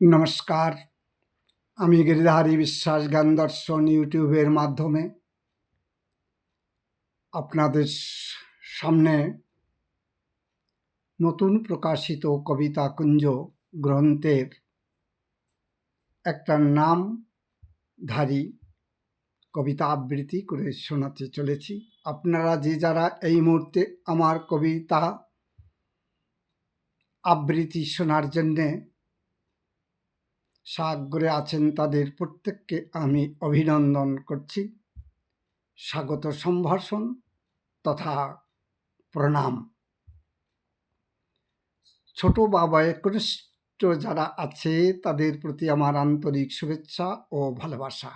নমস্কার। আমি গিরিধারী বিশ্বাস জ্ঞান দর্শন ইউটিউবের মাধ্যমে আপনাদের সামনে নতুন প্রকাশিত কবিতা কুঞ্জ গ্রন্থের একটা নামধারী কবিতা আবৃত্তি করে শোনাতে চলেছি। আপনারা যে যারা এই মুহূর্তে আমার কবিতা আবৃত্তি শোনার জন্যে সাগ্রে আছেন তাদের প্রত্যেককে আমি অভিনন্দন করছি। স্বাগত সম্ভাষণ তথা প্রণাম। ছোট বা বয়োকনিষ্ঠ যারা আছে, তাদের প্রতি আমার আন্তরিক শুভেচ্ছা ও ভালোবাসা।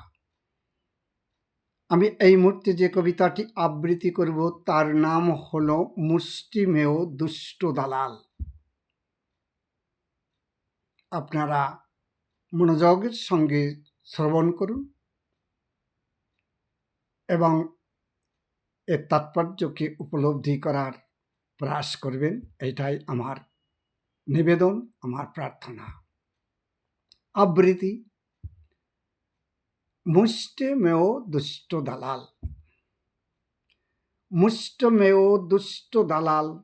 আমি এই মুহূর্তে যে কবিতাটি আবৃত্তি করব, তার নাম হল মুষ্টিমেয় দুষ্ট দালাল। আপনারা মনোযোগের সঙ্গে শ্রবণ করুন এবং এর তাৎপর্যকে উপলব্ধি করার প্রয়াস করবেন। এটাই আমার নিবেদন, আমার প্রার্থনা। আবৃত্তি। মুষ্টিমেয় দুষ্ট দালাল। মুষ্টমেয় দুষ্ট দালাল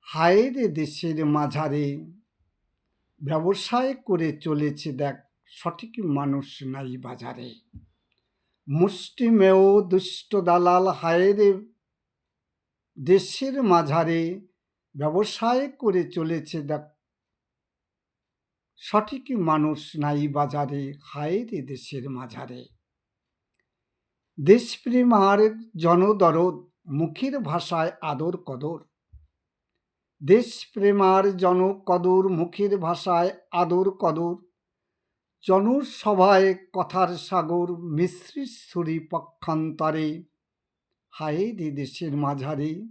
হায় রে দেশের মাঝারে ব্যবসায় করে চলেছে, দেখ, সঠিক মানুষ নাই বাজারে। মুষ্টিমেয় দুষ্ট দালাল হায়রে দেশের মাঝারে ব্যবসায় করে চলেছে, দেখ। সঠিক মানুষ নাই বাজারে হায়রে দেশের মাঝারে। দেশপ্রেম আর জনদরদ, মুখের ভাষায় আদর কদর দেশপ্রেমার জন কদর, মুখের ভাষায় আদর কদর। জনসভায় কথার সাগর, মিশ্রি ছুরি পক্ষান্তরে। হায় রে দেশের মাঝারে।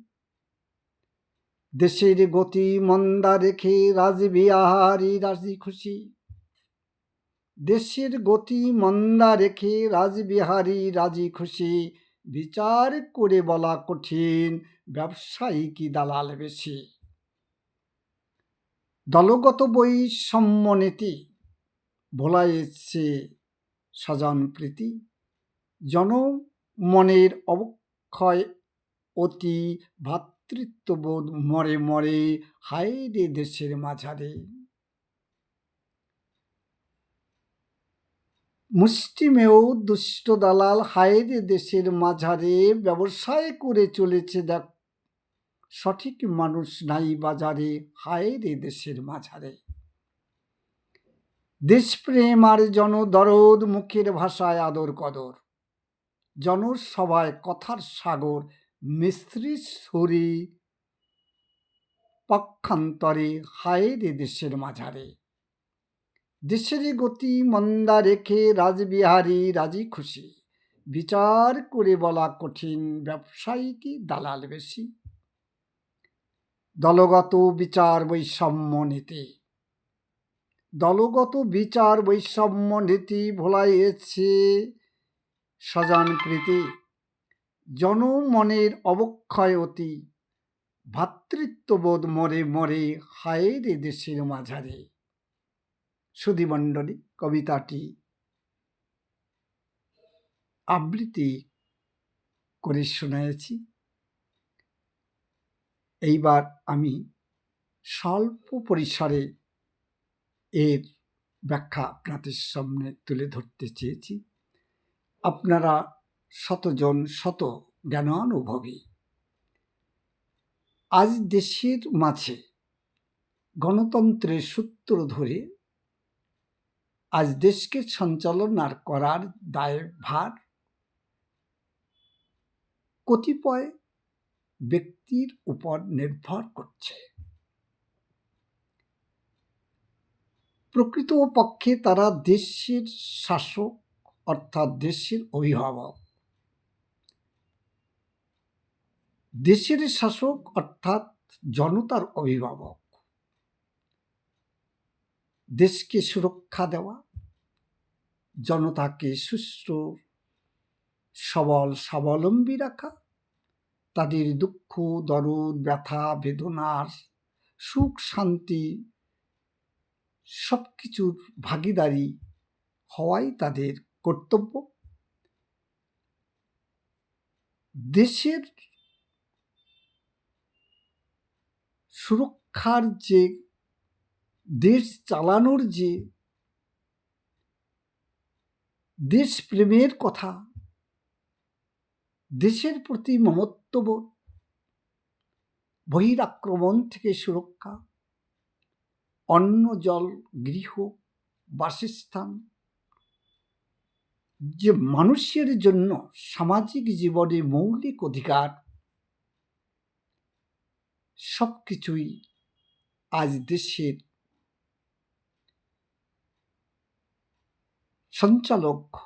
দেশের গতি মন্দা রেখে রাজবিহারি রাজি খুশি। দেশের গতি মন্দা রেখে রাজবিহারী রাজি খুশি। বিচার করে বলা কঠিন, ব্যবসায়ী কি দালাল বেশি? দলগত বৈষম্য ভোলা এসছে স্বজন প্রীতি। জনমনের অবক্ষয় অতি ভ্রাতৃত্ববোধ মরে মরে, হায় রে দেশের মাঝারে। মুষ্টিমেয় দুষ্ট দালাল, হায় রে দেশের মাঝারে, ব্যবসায় করে চলেছে দেখ সঠিক মানুষ নাই বাজারে, হায় রে দেশের মাঝারে। দেশপ্রেম আর জনদরদ মুখের ভাষায় আদর কদর। জনসভায় কথার সাগর, মিস্ত্রি ছড়ি পক্ষান্তরে, হায় রে দেশের মাঝারে। দেশের গতি মন্দা রেখে রাজবিহারী রাজি খুশি। বিচার করে বলা কঠিন, ব্যবসায়ী কি দালাল বেশি? দলগত বিচার বৈষম্য নীতি দলগত বিচার বৈষম্য নীতি ভোলাইয়েছে স্বজন প্রীতি। জনমনের অবক্ষয় অতি ভাতৃত্ববোধ মরে মরে হায় রে দেশের মাঝারে। সুধীমণ্ডলী কবিতাটি আবৃত্তি করে শুনিয়েছি এইবার আমি স্বল্প পরিসরে এর ব্যাখ্যা আপনাদের সামনে তুলে ধরতে চেয়েছি। আপনারা শতজন শত জ্ঞানানুভবী। আজ দেশের মাঝে গণতন্ত্রের সূত্র ধরে আজ দেশকে সঞ্চালনা করার দায়ভার কতিপয় ব্যক্তির উপর নির্ভর করছে। প্রকৃত পক্ষে তারা দেশের শাসক, অর্থাৎ দেশের অভিভাবক। দেশের শাসক, অর্থাৎ জনতার অভিভাবক। দেশকে সুরক্ষা দেওয়া, জনতাকে সুস্থ সবল, স্বাবলম্বী রাখা তাদের দুঃখ, দরদ, ব্যথা, বেদনার সুখ, শান্তি সব কিছুর ভাগিদারি হওয়াই তাদের কর্তব্য। দেশের সুরক্ষার যে, দেশ চালানোর যে, দেশপ্রেমের কথা দেশের প্রতি মমত্ববোধ বহিরাক্রমণ থেকে সুরক্ষা, অন্ন, জল, গৃহ, বাসস্থান, যে মানুষের জন্য সামাজিক জীবনে মৌলিক অধিকার সব কিছুই আজ দেশের সঞ্চালক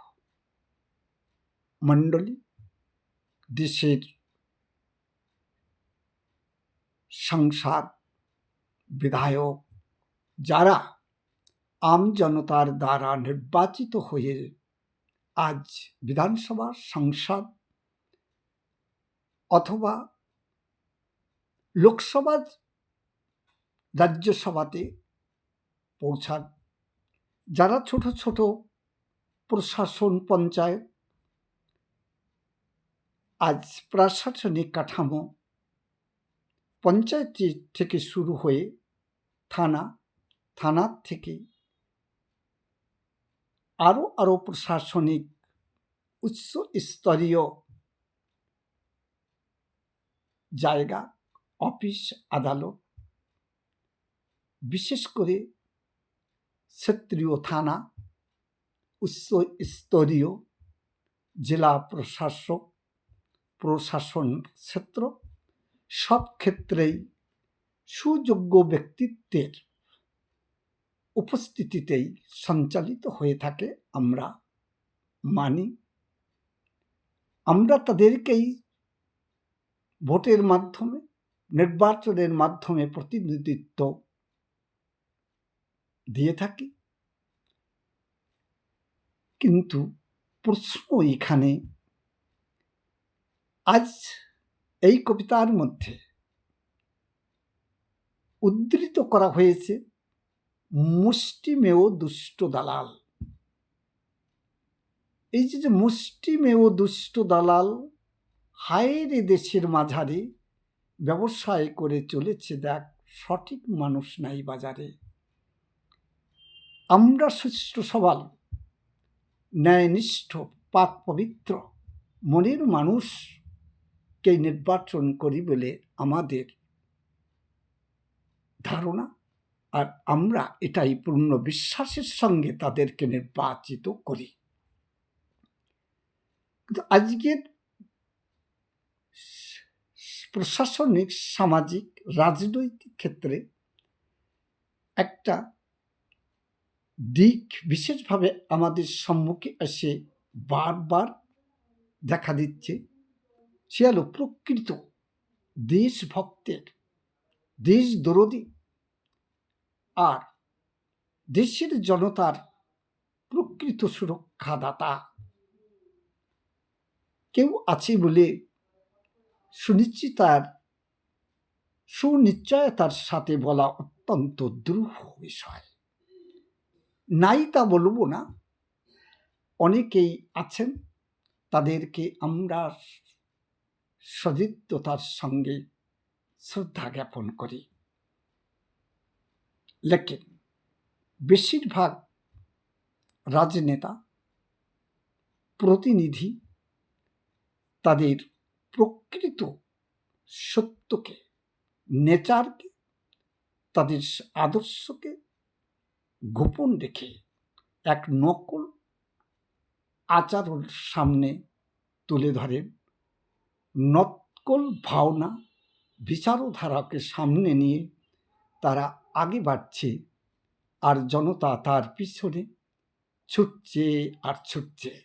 মণ্ডলী দেশের সংসদ, বিধায়ক যারা আম জনতার দ্বারা নির্বাচিত হয়ে আজ বিধানসভা সংসদ অথবা লোকসভা রাজ্যসভাতে পৌঁছান। যারা ছোট ছোট প্রশাসন, পঞ্চায়েত আজ প্রশাসনিক কাঠামো পঞ্চায়েত থেকে শুরু হয়ে থানা থানার থেকে আরও আরও প্রশাসনিক উচ্চ স্তরীয় জায়গা, অফিস, আদালত, বিশেষ করে ক্ষেত্রীয় থানা, উচ্চ স্তরীয় জেলা প্রশাসক প্রশাসন ক্ষেত্র সব ক্ষেত্রেই সুযোগ্য ব্যক্তিত্বের উপস্থিতিতেই সঞ্চালিত হয়ে থাকে আমরা মানি। আমরা তাদেরকেই ভোটের মাধ্যমে, নির্বাচনের মাধ্যমে প্রতিনিধিত্ব দিয়ে থাকি। কিন্তু প্রশ্ন এখানে আজ এই কবিতার মধ্যে উদ্ধৃত করা হয়েছে মুষ্টিমেয় দুষ্ট দালাল। এই যে যে মুষ্টিমেয় দুষ্ট দালাল হায়রে দেশের মাঝারে ব্যবসায় করে চলেছে দেখ, সঠিক মানুষ নাই বাজারে। আমরা সুস্থ সবাল, ন্যায়নিষ্ঠ, পাক পবিত্র, মনের মানুষকে নির্বাচন করি বলে আমাদের ধারণা? আর আমরা এটাই পূর্ণ বিশ্বাসের সঙ্গে তাদেরকে নির্বাচিত করি। কিন্তু আজকের প্রশাসনিক, সামাজিক, রাজনৈতিক ক্ষেত্রে একটা দিক বিশেষভাবে আমাদের সম্মুখে এসে বারবার দেখা দিচ্ছে। সে হলো প্রকৃত দেশভক্তের দেশ আর দেশের জনতার প্রকৃত সুরক্ষাদাতা। কেউ আছে বলে সুনিশ্চিতার, সুনিশ্চয়তার সাথে বলা অত্যন্ত দ্রুহ বিষয়। নাই তা বলব না। অনেকেই আছেন, তাদেরকে আমরা সদিত্যতার সঙ্গে শ্রদ্ধা জ্ঞাপন করি। লেকিন বেশিরভাগ রাজনেতা, প্রতিনিধি তাদের প্রকৃত সত্যকে, নেচারকে, তাদের আদর্শকে গোপন রেখে এক নকল আচরণ সামনে তুলে ধরেন। নকল ভাবনা বিচারধারাকে সামনে নিয়ে তারা আগে বাড়ছে আর জনতা তার পিছনে ছুটছে আর ছুটছে।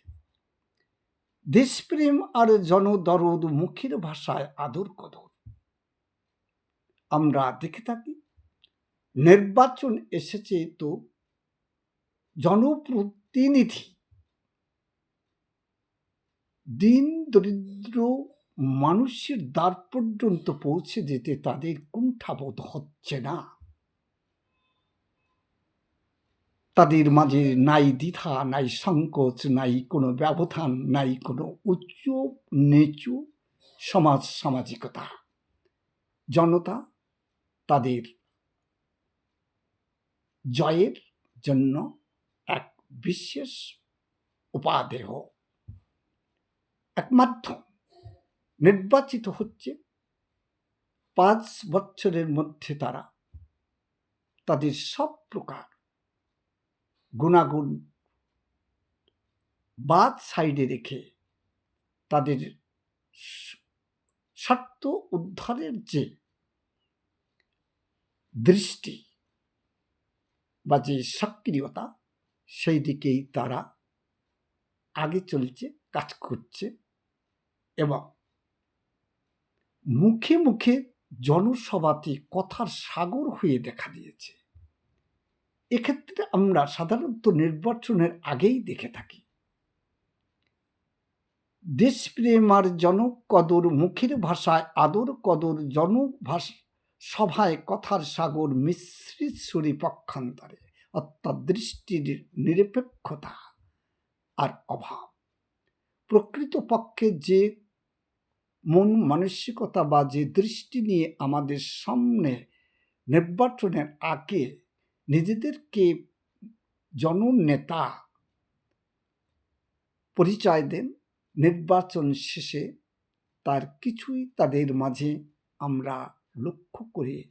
দেশপ্রেম আর জনদরদ মুখের ভাষায় আদর কদর। আমরা দেখে থাকি, নির্বাচন এসেছে তো জনপ্রতিনিধি। দিন দরিদ্র মানুষের দ্বার পর্যন্ত পৌঁছে যেতে তাদের কুণ্ঠাবোধ হচ্ছে না। তাদের মাঝে নাই দ্বিধা, নাই সংকোচ, নাই কোনো ব্যবধান, নাই কোনো উচ্চ, নিচু সমাজ সামাজিকতা। জনতা তাদের জয়ের জন্য এক বিশেষ উপাদেহ, এক মাধ্যম। নির্বাচিত হচ্ছে পাঁচ বছরের মধ্যে তারা তাদের সব প্রকার গুণাগুণ বাদ সাইডে রেখে তাদের স্বার্থ উদ্ধারের যে দৃষ্টি বা যে সক্রিয়তা, সেই দিকেই তারা আগে চলছে, কাজ করছে এবং মুখে মুখে জনসভাতে কথার সাগর হয়ে দেখা দিয়েছে। এক্ষেত্রে আমরা সাধারণত নির্বাচনের আগেই দেখে থাকি। দেশপ্রেম আর জনকদর মুখের ভাষায় আদর কদর জনভাষ সভায় কথার সাগর মিশ্রিত সুরি পক্ষান্তরে অর্থাৎ দৃষ্টির নিরপেক্ষতা আর অভাব। প্রকৃতপক্ষে যে মন মানসিকতা বা যে দৃষ্টি নিয়ে আমাদের সামনে নির্বাচনের আগে নিজেদেরকে জননেতা পরিচয় দেন। নির্বাচন শেষে তার কিছুই তাদের মাঝে আমরা লক্ষ্য করে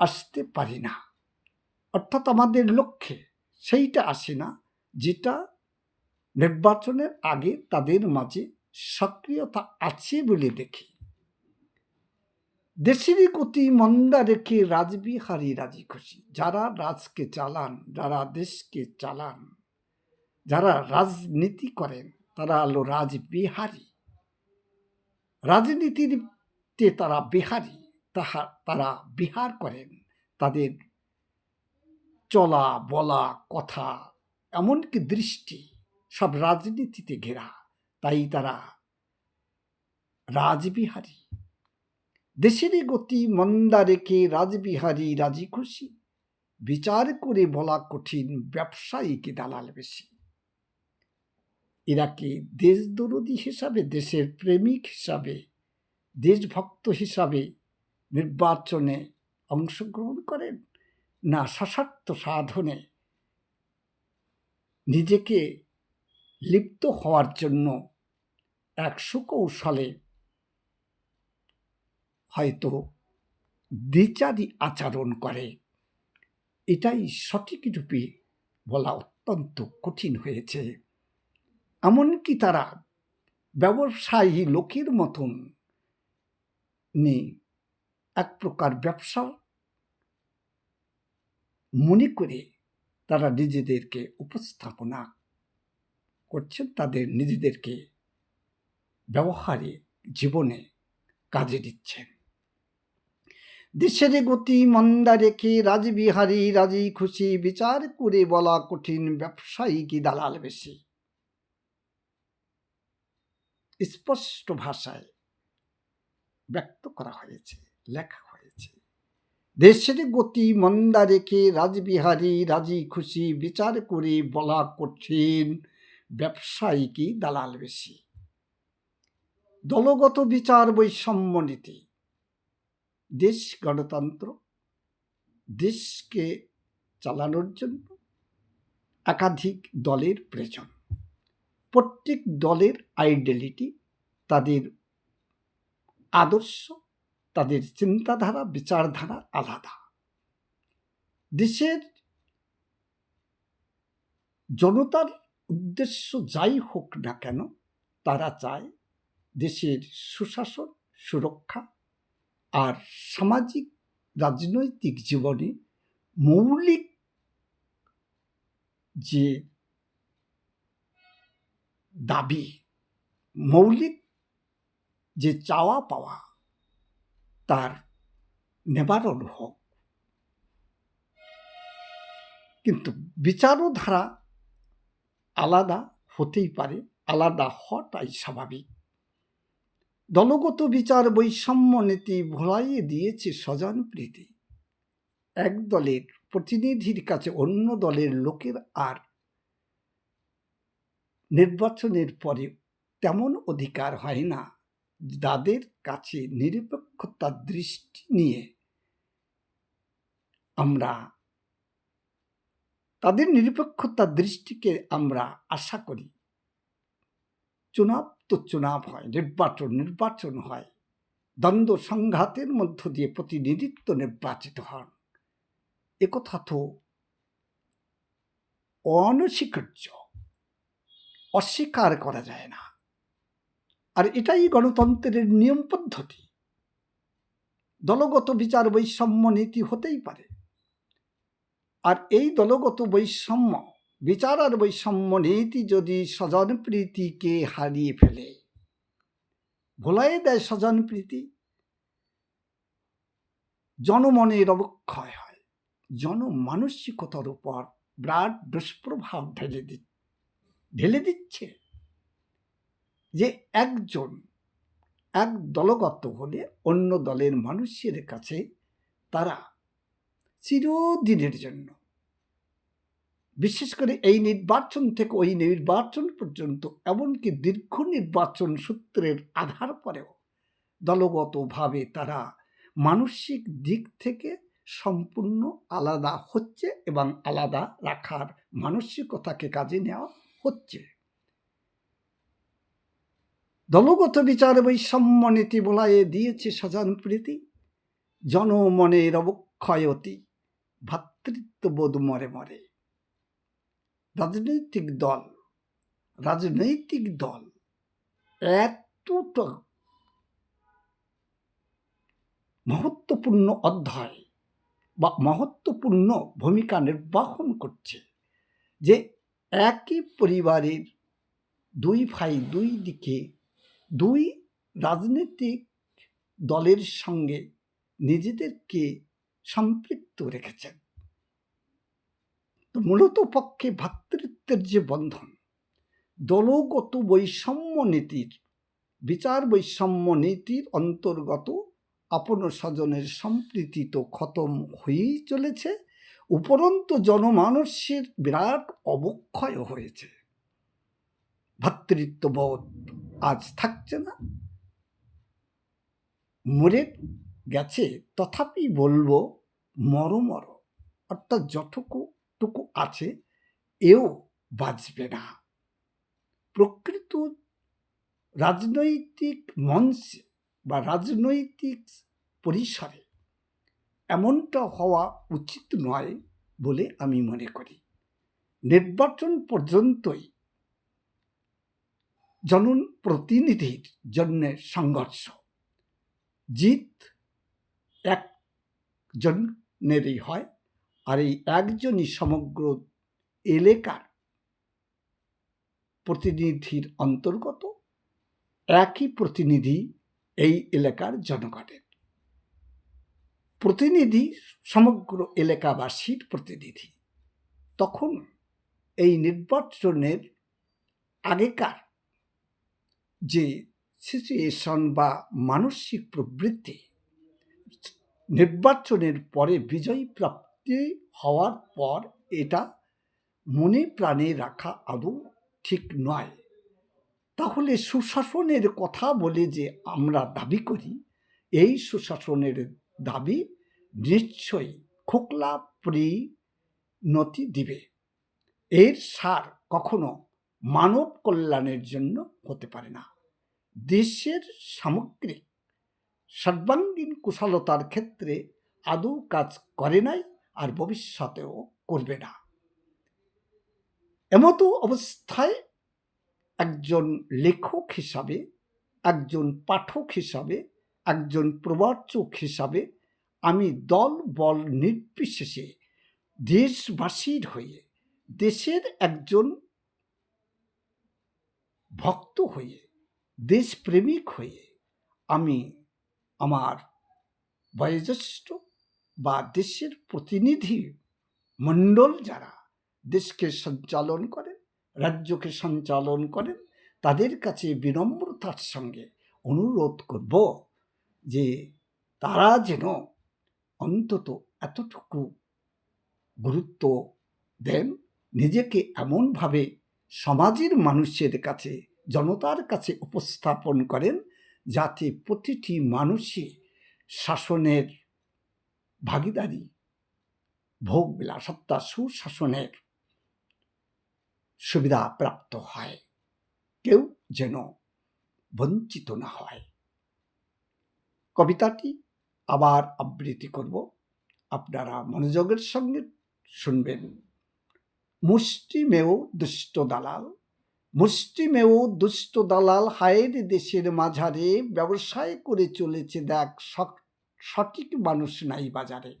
আসতে পারি না। অর্থাৎ আমাদের লক্ষ্যে সেইটা আসে না, যেটা নির্বাচনের আগে তাদের মাঝে সক্রিয়তা আছে বলে দেখি। দেশেরই গতি মন্দা রেখে রাজবিহারী রাজি খুশি। যারা রাজকে চালান, যারা দেশকে চালান, যারা রাজনীতি করেন, তারা হলো রাজবিহারী। রাজনীতিতে তারা বিহারী, তাহা তারা বিহার করেন। তাদের চলা বলা কথা, এমনকি দৃষ্টি সব রাজনীতিতে ঘেরা। তাই তারা রাজবিহারী। দেশেরই গতি মন্দা রেখে রাজবিহারী রাজি খুশি। বিচার করে বলা কঠিন ব্যবসায়ীকে দালাল বেশি। এরা কি দেশদরদী হিসাবে, দেশের প্রেমিক হিসাবে, দেশভক্ত হিসাবে নির্বাচনে অংশগ্রহণ করেন না সশক্ত সাধনে। নিজেকে লিপ্ত হওয়ার জন্য এক সুকৌশলে হয়তো দ্বিচারী আচরণ করে। এটাই সঠিক রূপে বলা অত্যন্ত কঠিন হয়েছে। এমনকি তারা ব্যবসায়ী লোকের মতন নেই এক প্রকার ব্যবসা মনে করে তারা নিজেদেরকে উপস্থাপনা করছেন, তাদের নিজেদেরকে ব্যবহারে জীবনে কাজে দিচ্ছেন। দেশের গতি মন্দা রেখে রাজবিহারী রাজি খুশি বিচার করে বলা কঠিন ব্যবসায়ী কি দালাল বেশি? স্পষ্ট ভাষায় ব্যক্ত করা হয়েছে, লেখা হয়েছে। দেশের গতি মন্দা রেখে রাজবিহারী রাজি খুশি বিচার করে বলা কঠিন ব্যবসায়ী কি দালাল বেশি? দলগত বিচার বৈষম্য নীতি। দেশ গণতন্ত্র, দেশকে চালানোর জন্য একাধিক দলের প্রয়োজন। প্রত্যেক দলের আইডেন্টিটি তাদের আদর্শ, তাদের চিন্তাধারা, বিচারধারা আলাদা। দেশের জনতার উদ্দেশ্য যাই হোক না কেন, তারা চায় দেশের সুশাসন, সুরক্ষা আর সামাজিক, রাজনৈতিক জীবনে মৌলিক যে দাবি, মৌলিক যে চাওয়া পাওয়া, তার নিবারণ হোক। কিন্তু বিচারধারা আলাদা হতেই পারে, আলাদা হওয়াটাই স্বাভাবিক। দলগত বিচার বৈষম্য নীতি ভোলাইয়ে দিয়েছে স্বজন প্রীতি। এক দলের প্রতিনিধির কাছে অন্য দলের লোকের আর নির্বাচনের পরে তেমন অধিকার হয় না। যাদের কাছে নিরপেক্ষতার দৃষ্টি নিয়ে আমরা তাদের নিরপেক্ষতার দৃষ্টিকে আমরা আশা করি। চুনাব তো চুনাব হয় নির্বাচন নির্বাচন হয়। দ্বন্দ্ব সংঘাতের মধ্য দিয়ে প্রতিনিধিত্ব নির্বাচিত হন। একথা তো অনস্বীকার্য, অস্বীকার করা যায় না। আর এটাই গণতন্ত্রের নিয়ম পদ্ধতি। দলগত বিচার বৈষম্য নীতি হতেই পারে। আর এই দলগত বৈষম্য বিচার আর বৈষম্য নীতি যদি স্বজনপ্রীতিকে হারিয়ে ফেলে। ভোলাই দেয় স্বজনপ্রীতি জনমনের অবক্ষয় হয়। জনমানসিকতার উপর বিরাট দুষ্প্রভাব ঢেলে দি ঢেলে দিচ্ছে। যে একজন এক দলগত হলে অন্য দলের মানুষের কাছে তারা চিরদিনের জন্য বিশেষ করে এই নির্বাচন থেকে ওই নির্বাচন পর্যন্ত, এমনকি দীর্ঘ নির্বাচন সূত্রের আধার পরেও দলগতভাবে তারা মানসিক দিক থেকে সম্পূর্ণ আলাদা হচ্ছে এবং আলাদা রাখার মানসিকতাকে কাজে নেওয়া হচ্ছে। দলগত বিচার বৈষম্য নীতি বলায়ে দিয়েছে স্বজনপ্রীতি জনমনের অবক্ষয়তি ভ্রাতৃত্ববোধ মরে মরে। রাজনৈতিক দল রাজনৈতিক দল এতটা মহত্বপূর্ণ অধ্যায় বা মহত্বপূর্ণ ভূমিকা নির্বাহন করছে যে একই পরিবারের দুই ভাই, দুই দিকে দুই রাজনৈতিক দলের সঙ্গে নিজেদেরকে সম্পৃক্ত রেখেছেন। মূলত পক্ষে ভ্রাতৃত্বের যে বন্ধন দলগত বৈষম্য নীতির, বিচার বৈষম্য নীতির অন্তর্গত আপন স্বজনের সম্প্রীতি তো খতম হয়েই চলেছে, উপরন্তু জনমানসের বিরাট অবক্ষয় হয়েছে। ভ্রাতৃত্ববোধ আজ থাকছে না। মরে গেছে, তথাপি বলব মর মর, অর্থাৎ যতটুকু টুকু আছে, এও বাঁচবে না। প্রকৃত রাজনৈতিক মঞ্চে বা রাজনৈতিক পরিসরে এমনটা হওয়া উচিত নয় বলে আমি মনে করি। নির্বাচন পর্যন্তই জন প্রতিনিধির জন্য সংঘর্ষ। জিত একজনেরই হয় আর এই একজনই সমগ্র এলাকার প্রতিনিধির অন্তর্গত, একই প্রতিনিধি এই এলাকার জনগণের। প্রতিনিধি সমগ্র এলাকাবাসীর প্রতিনিধি। তখন এই নির্বাচনের আগেকার যে সিচুয়েশন বা মানসিক প্রবৃত্তি, নির্বাচনের পরে বিজয়ী প্রাপ্তি হওয়ার পর এটা মনে প্রাণে রাখা আদৌ ঠিক নয়। তাহলে সুশাসনের কথা বলে যে আমরা দাবি করি, এই সুশাসনের দাবি নিশ্চয়ই খোকলা পরিণতি দিবে। এর সার কখনো মানব কল্যাণের জন্য হতে পারে না। দেশের সামগ্রিক সর্বাঙ্গীন কুশলতার ক্ষেত্রে আদৌ কাজ করে নাই? আর ভবিষ্যতেও করবে না। এমতো অবস্থায় একজন লেখক হিসাবে, একজন পাঠক হিসাবে, একজন প্রবর্চক হিসাবে আমি দল বল নির্বিশেষে দেশবাসীর হয়ে, দেশের একজন ভক্ত হয়ে, দেশপ্রেমিক হয়ে আমি আমার বয়োজ্যেষ্ঠ বা দেশের প্রতিনিধি মণ্ডল যারা দেশকে সঞ্চালন করেন, রাজ্যকে সঞ্চালন করেন, তাদের কাছে বিনম্রতার সঙ্গে অনুরোধ করব যে তারা যেন অন্তত এতটুকু গুরুত্ব দেন, নিজেকে এমনভাবে সমাজের মানুষের কাছে, জনতার কাছে উপস্থাপন করেন যাতে প্রতিটি মানুষই শাসনের ভাগিদারি, ভোগ বিলাসত্তা সুশাসনের সুবিধা প্রাপ্ত হয়। কেউ যেন বঞ্চিত না হয়। কবিতাটি আবার আবৃত্তি করব। আপনারা মনোযোগের সঙ্গে শুনবেন। মুষ্টিমেয় দুষ্ট দালাল, মুষ্টিমেয় দুষ্ট দালাল হায়ের দেশের মাঝারে ব্যবসায় করে চলেছে দেখ সক- সঠিক মানুষ নাই বাজারে।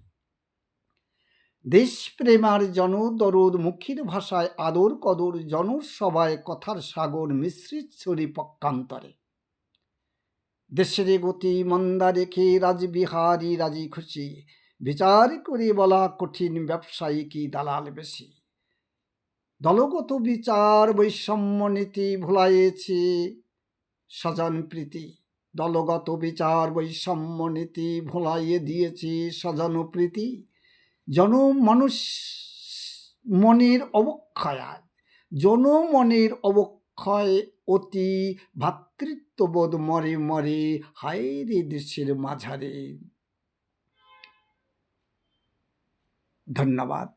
দেশপ্রেমার জনদরদ মুখের ভাষায় আদর কদর জনসভায় কথার সাগর মিশ্রিত ছড়ি পক্ষান্তরে। দেশের গতি মন্দা রেখে রাজবিহারী রাজি খুশি, বিচার করে বলা কঠিন ব্যবসায়ী কি দালাল বেশি? দলগত বিচার, বৈষম্য নীতি ভুলাইয়েছে স্বজন প্রীতি। দলগত বিচার, বৈষম্য নীতি ভোলাইয়ে দিয়েছে স্বজন প্রীতি। জন মানুষ মনের অবক্ষয় আজ জনমনের অবক্ষয় অতি ভাতৃত্ববোধ মরে মরে হায় রে দেশের মাঝারে। ধন্যবাদ।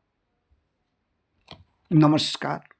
নমস্কার।